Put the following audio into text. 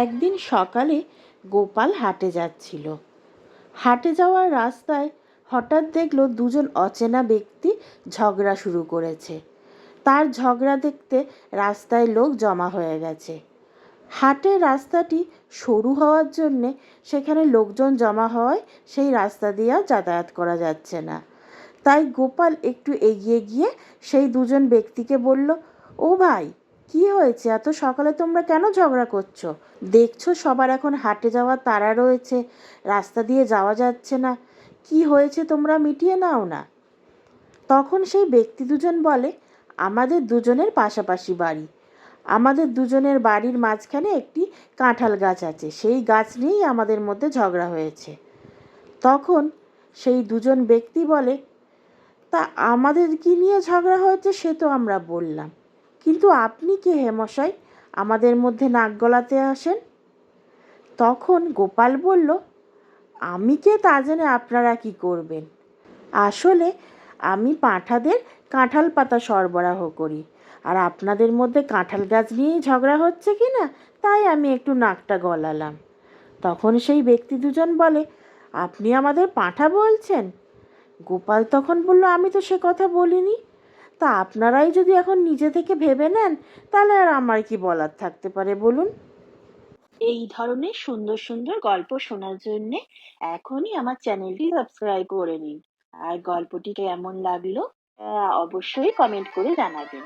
একদিন সকালে গোপাল হাটে যাচ্ছিল। হাটে যাওয়ার রাস্তায় হঠাৎ দেখল দুজন অচেনা ব্যক্তি ঝগড়া শুরু করেছে। তার ঝগড়া দেখতে রাস্তায় লোক জমা হয়ে গেছে। হাটের রাস্তাটি সরু হওয়ার জন্যে সেখানে লোকজন জমা হওয়ায় সেই রাস্তা দিয়ে যাতায়াত করা যাচ্ছে না। তাই গোপাল একটু এগিয়ে গিয়ে সেই দুজন ব্যক্তিকে বলল, ও ভাই কি হয়েছে? এত সকালে তোমরা কেন ঝগড়া করছ? দেখছ সবার এখন হাটে যাওয়ার তারা রয়েছে, রাস্তা দিয়ে যাওয়া যাচ্ছে না। কি হয়েছে তোমরা মিটিয়ে নাও না। তখন সেই ব্যক্তি দুজন বলে, আমাদের দুজনের পাশাপাশি বাড়ি। আমাদের দুজনের বাড়ির মাঝখানে একটি কাঁঠাল গাছ আছে। সেই গাছ নিয়েই আমাদের মধ্যে ঝগড়া হয়েছে। তখন সেই দুজন ব্যক্তি বলে, তা আমাদের কি নিয়ে ঝগড়া হয়েছে সে তো আমরা বললাম। কিন্তু আপনি কে হে মশাই? আমাদের মধ্যে নাক গলাতে আসেন। তখন গোপাল বলল, আমি কে তা জেনে আপনারা কি করবেন? আসলে আমি পাঁঠাদের কাঁঠাল পাতা সরবরাহ করি। আর আপনাদের মধ্যে কাঁঠাল গাছ নিয়েই ঝগড়া হচ্ছে কি না, তাই আমি একটু নাকটা গলালাম। তখন সেই ব্যক্তি দুজন বলে, আপনি আমাদের পাঁঠা বলছেন? গোপাল তখন বলল, আমি তো সে কথা বলিনি। তা আপনারাই যদি এখন নিজে থেকে ভেবে নেন, তাহলে আর আমার কি বলার থাকতে পারে বলুন? এই ধরনের সুন্দর সুন্দর গল্প শোনার জন্যে এখনই আমার চ্যানেলটি সাবস্ক্রাইব করে নিন। আর গল্পটি কেমন লাগল অবশ্যই কমেন্ট করে জানাবেন।